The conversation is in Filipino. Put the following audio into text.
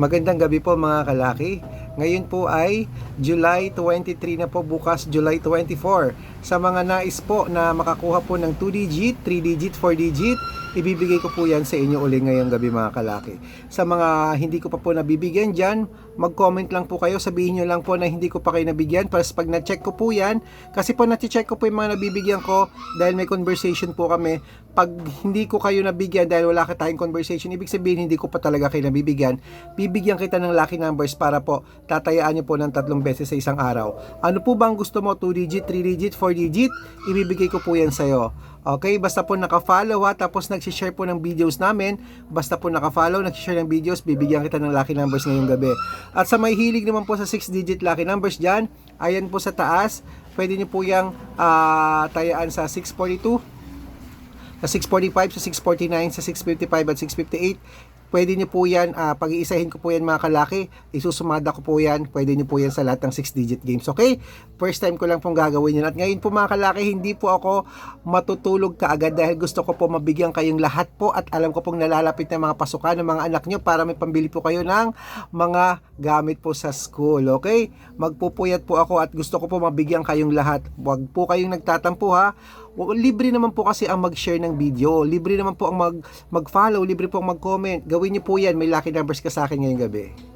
Magandang gabi po mga kalaki. Ngayon po ay July 23 na po bukas July 24. Sa mga nais po na makakuha po ng 2 digit, 3 digit, 4 digit, ibibigay ko po yan sa inyo uli ngayong gabi mga kalaki. Sa mga hindi ko pa po nabibigyan dyan, mag-comment lang po kayo, sabihin nyo lang po na hindi ko pa kayo nabigyan. Plus pag na-check ko po yan, kasi po na-check ko po yung mga nabibigyan ko dahil may conversation po kami. Pag hindi ko kayo nabigyan dahil wala ka tayong conversation, ibig sabihin hindi ko pa talaga kayo nabibigyan. Bibigyan kita ng lucky numbers para po tatayaan nyo po ng tatlong beses sa isang araw. Ano po bang gusto mo? 2 digit, 3 digit, 4 digit? Ibibigay ko po yan sa'yo. Okay, basta po naka-follow ha, tapos nag-share po ng videos namin. Basta po naka-follow, nag-share ng videos, bibigyan kita ng lucky numbers ngayong gabi. At sa may hilig naman po sa 6-digit lucky numbers dyan, ayan po sa taas, pwede nyo po yung ah, tayaan sa 642, sa 645, sa 649, sa 655 at 658. Pwede nyo po yan, ah, pag-iisahin ko po yan mga kalaki, isusumada ko po yan, pwede nyo po yan sa lahat ng 6-digit games, okay? First time ko lang pong gagawin yan. At ngayon po mga kalaki, hindi po ako matutulog kaagad dahil gusto ko po mabigyan kayong lahat po at alam ko pong nalalapit na mga pasukan ng mga anak nyo para may pambili po kayo ng mga gamit po sa school, okay? Magpupuyat po ako at gusto ko po mabigyan kayong lahat. Huwag po kayong nagtatampo ha. Libre naman po kasi ang mag-share ng video. Libre naman po ang mag- mag-follow. Libre po ang mag-comment. Gawin niyo po yan. May lucky numbers ka sa akin ngayong gabi.